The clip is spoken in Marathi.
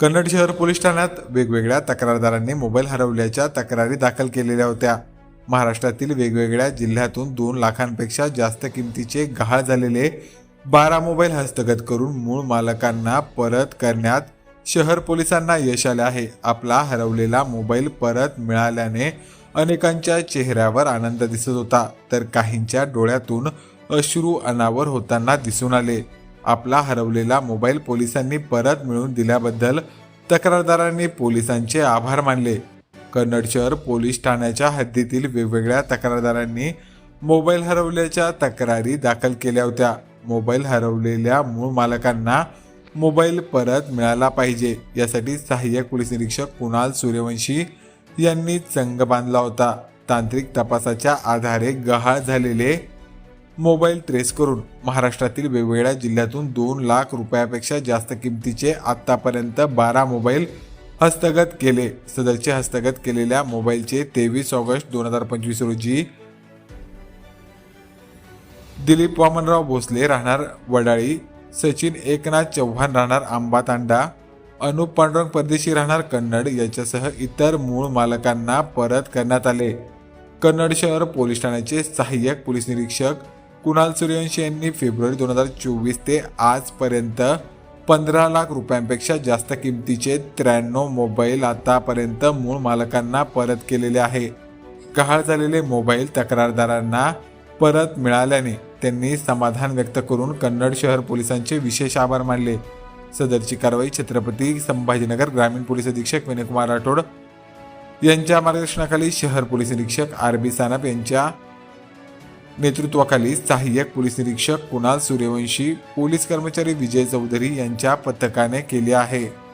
कन्नड शहर पोलीस ठाण्यात वेगवेगळ्या तक्रारदारांनी मोबाईल हरवल्याच्या तक्रारी दाखल केलेल्या होत्या. महाराष्ट्रातील वेगवेगळ्या जिल्ह्यातून दोन लाखांपेक्षा जास्त किमतीचे गहाळ झालेले बारा मोबाईल हस्तगत करून मूळ मालकांना परत करण्यात शहर पोलिसांना यश आले आहे. आपला हरवलेला मोबाईल परत मिळाल्याने अनेकांच्या चेहऱ्यावर आनंद दिसत होता तर काहींच्या डोळ्यातून अश्रू अनावर होताना दिसून आले. आपला हरवलेला मोबाईल पोलिसांनी परत मिळवून दिल्याबद्दल तक्रारदारांनी पोलिसांचे आभार मानले. कन्नड शहर पोलीस ठाण्याच्या हद्दीतील वेगवेगळ्या तक्रारदारांनी मोबाईल हरवल्याच्या तक्रारी दाखल केल्या होत्या. मोबाईल हरवलेल्या मूळ मालकांना मोबाईल परत मिळाला पाहिजे यासाठी सहाय्यक पोलीस निरीक्षक कुणाल सूर्यवंशी यांनी चंग बांधला होता. तांत्रिक तपासाच्या आधारे गहाळ झालेले मोबाईल ट्रेस करून महाराष्ट्रातील वेगवेगळ्या जिल्ह्यातून दोन लाख रुपयापेक्षा जास्त किमतीचे आतापर्यंत बारा मोबाईल हस्तगत केले. सदरचे हस्तगत केलेल्या मोबाईलचे तेवीस ऑगस्ट दोन हजार पंचवीस रोजी दिलीप वामनराव भोसले राहणार वडाळी सचिन एकनाथ चव्हाण राहणार आंबा तांडा अनुप पांडुरंग परदेशी राहणार कन्नड याच्यासह इतर मूळ मालकांना परत करण्यात आले. कन्नड शहर पोलीस ठाण्याचे सहाय्यक पोलीस निरीक्षक कुणाल सूर्यवंशी यांनी फेब्रुवारी दोन हजार चोवीस ते आजपर्यंत पंधरा लाख रुपयांपेक्षा जास्त किमतीचे त्र्याण्णव मोबाईल आतापर्यंत मूळ मालकांना परत केलेले आहे. गहाळ झालेले मोबाईल तक्रारदारांना परत मिळाल्याने त्यांनी समाधान व्यक्त करून कन्नड शहर पोलिसांचे विशेष आभार मानले. सदरची कारवाई छत्रपती संभाजीनगर ग्रामीण पोलीस अधीक्षक विनयकुमार राठोड यांच्या मार्गदर्शनाखाली शहर पोलीस निरीक्षक आर बी सानप यांच्या नेतृत्वाखाली सहाय्यक पोलीस निरीक्षक कुणाल सूर्यवंशी पोलीस कर्मचारी विजय चौधरी यांच्या पथकाने केले आहे.